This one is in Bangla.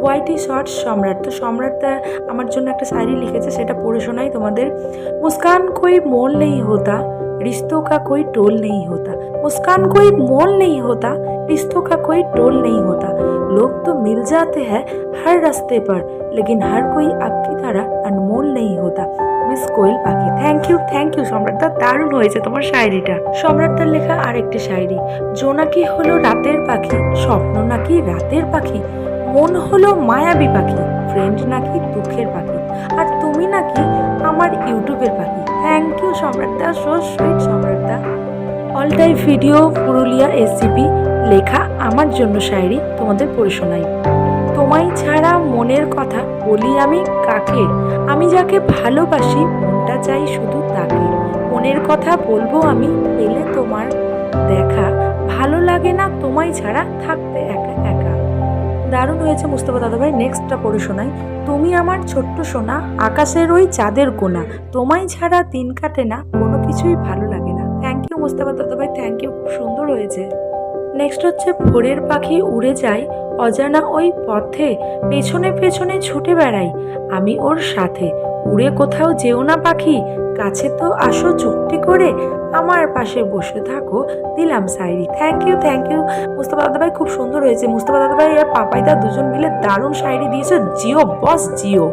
হোয়াইটি শর্টস সম্রাট। তো সম্রাট আমার জন্য একটা শাড়ি লিখেছে, সেটা পড়ে শোনাই তোমাদের। মুস্কান কই মোল নেই হতা। रिश्तों का कोई टोल नहीं होता मुस्कान कोई मोल नहीं होता रिश्तों का कोई टोल नहीं होता लोग तो मिल जाते हैं हर रास्ते पर लेकिन हर कोई आपकी तरह अनमोल नहीं होता মিস কোয়েল পাখি থ্যাংক ইউ থ্যাংক ইউ সম্রাটদা দারুণ হয়েছে তোমার শায়রিটা সম্রাটদার লেখা আরেকটি শায়রি জোনাকি হলো রাতের পাখি স্বপ্ন নাকি রাতের পাখি মন হলো মায়াবী পাখি ফ্রেন্ড নাকি দুঃখের পাখি আর তুমি নাকি আমার ইউটিউবের পাখি। থ্যাংক ইউ সম্রাটদা। So sweet সম্রাটদা। All time video Purulia SGP লেখা আমার জন্য শায়রি, তোমাদের পড়ে শোনাই। তোমায় ছাড়া মনের কথা বলি আমি কাকে? আমি যাকে ভালোবাসি, মনটা চাই শুধু তাকে। মনের কথা বলব আমি, পেলে তোমার দেখা। ভালো লাগে না তোমায় ছাড়া থাকতে একা একা। দারুণ হয়েছে মুস্তফা দাদাভাই। নেক্সটটা পড়ে শোনাই। তুমি আমার ছোট্ট সোনা, আকাশের ওই চাঁদের গোনা তোমায় ছাড়া দিন কাটে না, কোনো কিছুই ভালো লাগে না। থ্যাংক ইউ মুস্তফা দাদাভাই থ্যাংক ইউ খুব সুন্দর হয়েছে। নেক্সট হচ্ছে, ভোরের পাখি উড়ে যায়। অজানা ওই পথে পেছনে পেছনে ছুটে বেড়াই। আমি ওর সাথে। উড়ে কোথাও যেও না, পাখি। কাছে তো আসো চুক্তি করে। আমার পাশে বসে থাকো, দিলাম সাইরি। Thank you thank you Mustafa দাদাভাই খুব সুন্দর হয়েছে। মুস্তফা দাদাভাই আর পাপাইদা দুজন মিলে দারুণ সাইরি দিয়েছে। জিও, বস জিও।